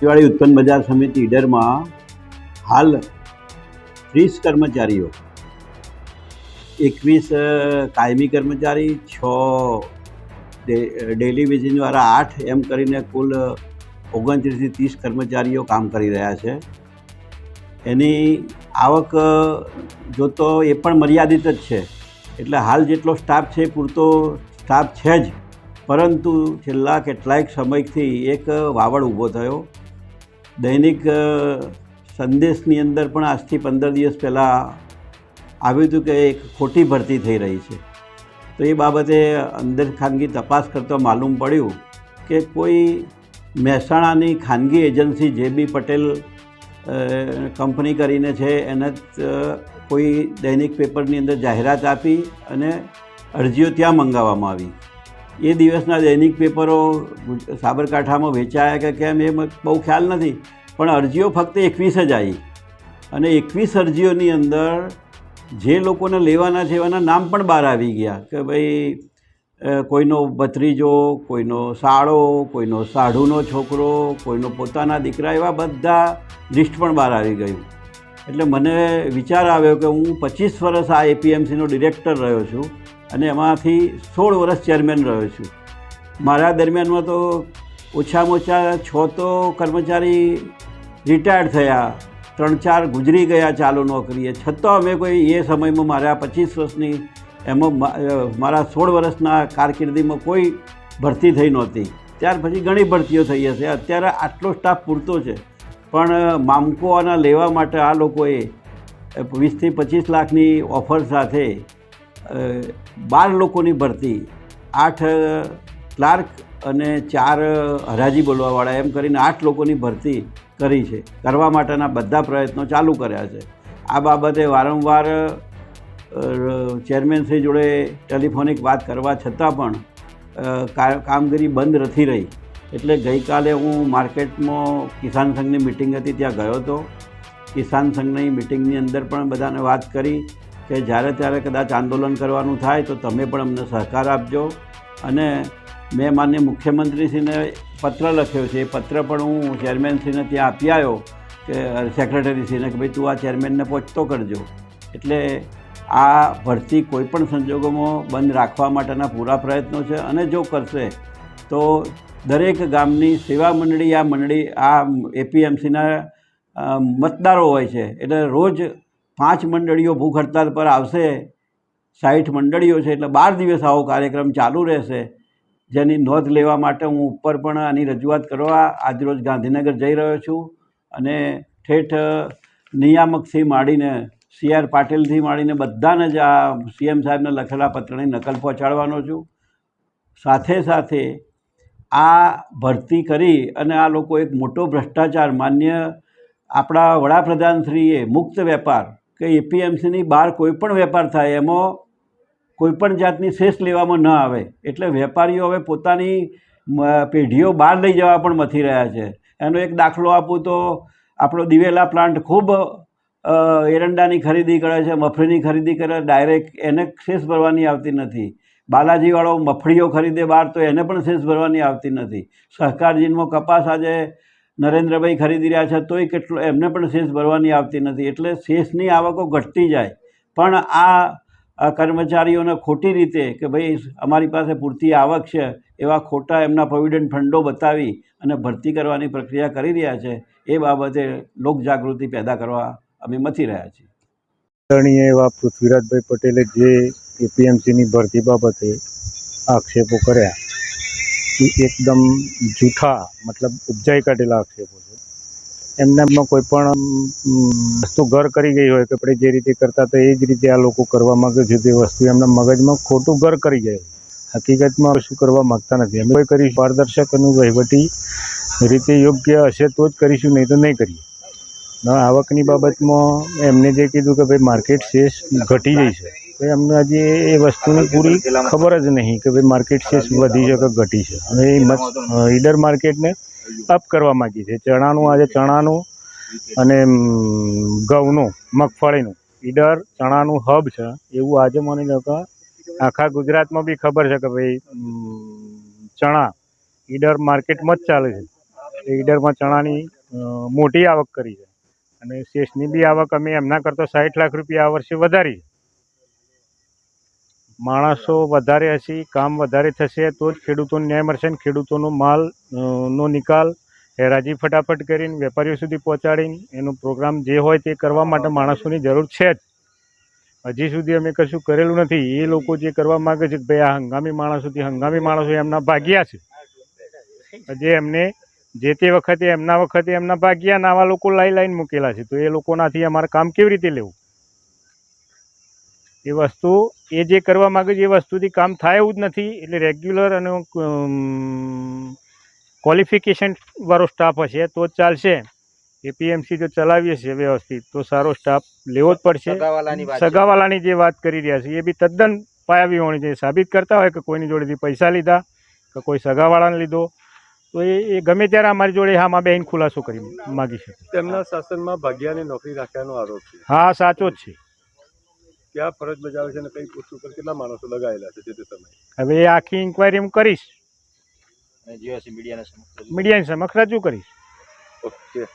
દિવાળી ઉત્પન્ન બજાર સમિતિ ઈડરમાં હાલ ત્રીસ કર્મચારીઓ. એકવીસ કાયમી કર્મચારી, છ ડેલી વેજિંગવાળા આઠ, એમ કરીને કુલ ઓગણત્રીસથી ત્રીસ કર્મચારીઓ કામ કરી રહ્યા છે. એની આવક જો જોતો એ પણ મર્યાદિત જ છે. એટલે હાલ જેટલો સ્ટાફ છે પૂરતો સ્ટાફ છે જ. પરંતુ છેલ્લા કેટલાક સમયથી એક વાવડ ઊભો થયો. દૈનિક સંદેશની અંદર પણ આજથી પંદર દિવસ પહેલાં આવ્યું હતું કે એક ખોટી ભરતી થઈ રહી છે. તો એ બાબતે અંદર ખાનગી તપાસ કરતો માલુમ પડ્યું કે કોઈ મહેસાણાની ખાનગી એજન્સી જે બી પટેલ કંપની કરીને છે, એને કોઈ દૈનિક પેપરની અંદર જાહેરાત આપી અને અરજીઓ ત્યાં મંગાવવામાં આવી. એ દિવસના દૈનિક પેપરો સાબરકાંઠામાં વેચાયા કે કેમ એ બહુ ખ્યાલ નથી. પણ અરજીઓ ફક્ત એકવીસ જ આવી. અને એકવીસ અરજીઓની અંદર જે લોકોને લેવાના છે એવાના નામ પણ બહાર આવી ગયા કે ભાઈ કોઈનો ભત્રીજો, કોઈનો સાળો, કોઈનો સાઢુનો છોકરો, કોઈનો પોતાના દીકરા એવા બધા લિસ્ટ પણ બહાર આવી ગયું. એટલે મને વિચાર આવ્યો કે હું પચીસ વર્ષ આ એપીએમસીનો ડિરેક્ટર રહ્યો છું. અને એમાંથી સોળ વર્ષ ચેરમેન રહ્યો છું. મારા દરમિયાનમાં તો ઓછામાં ઓછા છ તો કર્મચારી રિટાયર્ડ થયા, ત્રણ ચાર ગુજરી ગયા ચાલુ નોકરીએ. છતાં અમે કોઈ એ સમયમાં મારા પચીસ વર્ષની એમાં મારા સોળ વર્ષના કારકિર્દીમાં કોઈ ભરતી થઈ નહોતી. ત્યાર પછી ઘણી ભરતીઓ થઈ હશે. અત્યારે આટલો સ્ટાફ પૂરતો છે. પણ મામકો આના લેવા માટે આ લોકોએ વીસથી પચીસ લાખની ઓફર સાથે બાર લોકોની ભરતી, આઠ ક્લાર્ક અને ચાર હરાજી બોલવાવાળા એમ કરીને આઠ લોકોની ભરતી કરી છે. કરવા માટેના બધા પ્રયત્નો ચાલુ કર્યા છે. આ બાબતે વારંવાર ચેરમેનશ્રી જોડે ટેલિફોનિક વાત કરવા છતાં પણ કામગીરી બંધ નથી રહી. એટલે ગઈકાલે હું માર્કેટમાં કિસાન સંઘની મિટિંગ હતી, ત્યાં ગયો હતો. કિસાન સંઘની મિટિંગની અંદર પણ બધાને વાત કરી. કે જ્યારે ત્યારે કદાચ આંદોલન કરવાનું થાય તો તમે પણ અમને સહકાર આપજો. અને મેં માન્ય મુખ્યમંત્રીશ્રીને પત્ર લખ્યો છે. એ પત્ર પણ હું ચેરમેનશ્રીને ત્યાં આપી આવ્યો કે સેક્રેટરીશ્રીને કે ભાઈ તું આ ચેરમેનને પહોંચતો કરજો. એટલે આ ભરતી કોઈપણ સંજોગોમાં બંધ રાખવા માટેના પૂરા પ્રયત્નો છે. અને જો કરશે તો દરેક ગામની સેવા મંડળી, આ મંડળી, આ એપીએમસીના મતદારો હોય છે. એટલે રોજ પાંચ મંડળીઓ ભૂખ હડતાલ પર આવશે, સાઠ મંડળીઓ છે એટલે બાર દિવસ આવો કાર્યક્રમ ચાલુ રહેશે. જેની નોંધ લેવા માટે હું ઉપર પણ આની રજૂઆત કરવા આજરોજ ગાંધીનગર જઈ રહ્યો છું અને ઠેઠ નિયામકથી માંડીને, સી આર પાટીલથી માંડીને બધાને જ આ સીએમ સાહેબને લખેલા પત્રની નકલ પહોંચાડવાનો છું. સાથે સાથે આ ભરતી કરી અને આ લોકો એક મોટો ભ્રષ્ટાચાર માન્ય આપણા વડાપ્રધાનશ્રીએ મુક્ત વેપાર કે એપીએમસીની બહાર કોઈ પણ વેપાર થાય, એમાં કોઈપણ જાતની શેષ લેવામાં ન આવે. એટલે વેપારીઓ હવે પોતાની પેઢીઓ બહાર લઈ જવા પણ મથી રહ્યા છે. એનો એક દાખલો આપું તો, આપણો દિવેલા પ્લાન્ટ ખૂબ એરંડાની ખરીદી કરે છે મફળીની ખરીદી કરે, ડાયરેક્ટ એને શેષ ભરવાની આવતી નથી. બાલાજીવાળો મફળીઓ ખરીદે બહાર તો એને પણ શેષ ભરવાની આવતી નથી. સહકારજીનમાં કપાસ આજે નરેન્દ્રભાઈ ખરીદી રહ્યા છે, તોય કેટલો, એમને પણ શેષ ભરવાની આવતી નથી. એટલે શેષની આવકો ઘટતી જાય. પણ આ આ કર્મચારીઓને ખોટી રીતે કે ભાઈ, અમારી પાસે પૂરતી આવક છે, એવા ખોટા એમના પ્રોવિડન્ટ ફંડો બતાવી અને ભરતી કરવાની પ્રક્રિયા કરી રહ્યા છે, એ બાબતે લોકજાગૃતિ પેદા કરવા અમે મથી રહ્યા છીએ. આદરણીય એવા પૃથ્વીરાજભાઈ પટેલે જે એપીએમસીની ભરતી બાબતે આક્ષેપો કર્યા. એ એકદમ જૂઠા, મતલબ ઉપજાઈ કાઢેલા આક્ષેપો છે. એમનામાં કોઈ પણ વસ્તુ ઘર કરી ગઈ હોય કે આપણે જે રીતે કરતા હતા એ જ રીતે આ લોકો કરવા માગે છે. તે વસ્તુ એમના મગજમાં ખોટું ઘર કરી જાય. હકીકતમાં શું કરવા માગતા નથી. અમે કોઈ કરીશું, પારદર્શક અને વહીવટી રીતે યોગ્ય હશે તો જ કરીશું, નહીં તો નહીં કરીએ. આવકની બાબતમાં એમને જે કીધું કે ભાઈ માર્કેટ શેષ ઘટી જઈ છે. તો એમને હજી એ વસ્તુની પૂરી ખબર જ નહીં કે ભાઈ માર્કેટ શેષ વધી છે કે ઘટી છે. અને એ મત ઈડર માર્કેટને અપ કરવા માગી છે. ચણાનું આજે ચણાનું અને ઘઉંનું મગફળીનું. ઈડર ચણાનું હબ છે. એવું આજે મને લો કે આખા ગુજરાતમાં બી ખબર છે કે ભાઈ ચણા ઈડર માર્કેટમાં જ ચાલે છે. એ ઈડરમાં ચણાની મોટી આવક કરી છે. અને શેષની બી આવક અમે એમના કરતાં સાઠ લાખ રૂપિયા આ વર્ષે વધારી છે. માણસો વધારે હશે, કામ વધારે થશે, તો જ ખેડૂતોને ન્યાય મળશે ને ખેડૂતોનો માલ નો નિકાલ હેરાજી ફટાફટ કરીને વેપારીઓ સુધી પહોંચાડીને એનો પ્રોગ્રામ જે હોય તે કરવા માટે માણસોની જરૂર છે જ. હજી સુધી અમે કશું કરેલું નથી. એ લોકો જે કરવા માગે છે કે ભાઈ આ હંગામી માણસોથી હંગામી માણસો એમના ભાગ્યા છે. જે એમને જે તે વખતે, એમના વખતે એમના ભાગ્યા આવા લોકો લાઈ લાઈન મૂકેલા છે. તો એ લોકોનાથી અમારે કામ કેવી રીતે લેવું? એ વસ્તુ એ જે કરવા માગે છે એ વસ્તુથી કામ થાય એવું જ નથી. એટલે રેગ્યુલર અને ક્વોલિફિકેશન વાળો સ્ટાફ હશે તો જ ચાલશે. એપીએમસી જો ચલાવીએ છીએ વ્યવસ્થિત તો સારો સ્ટાફ લેવો જ પડશે. સગાવાલાની વાત છે. સગાવાલાની જે વાત કરી રહ્યા છે એ બી તદ્દન પાયાવી હોણી જોઈએ સાબિત કરતા હોય કે કોઈની જોડેથી પૈસા લીધા કે કોઈ સગાવાળાને લીધો તો એ એ ગમે ત્યારે અમારી જોડે હામાં બેન ખુલાસો કરી માગી શકે. તેમના શાસનમાં ભાગ્યાની નોકરી રાખ્યાનો આરોપ છે. હા સાચો જ છે. ક્યાં ફરજ બજાવે છે અને કઈ પોસ્ટ ઉપર કેટલા માણસો લગાયેલા છે જે તે સમયે? હવે એ આખી ઇન્કવાયરી હું કરીશ. અને હશે સમક્ષ મીડિયાની સમક્ષ રજૂ કરીશ. ઓકે.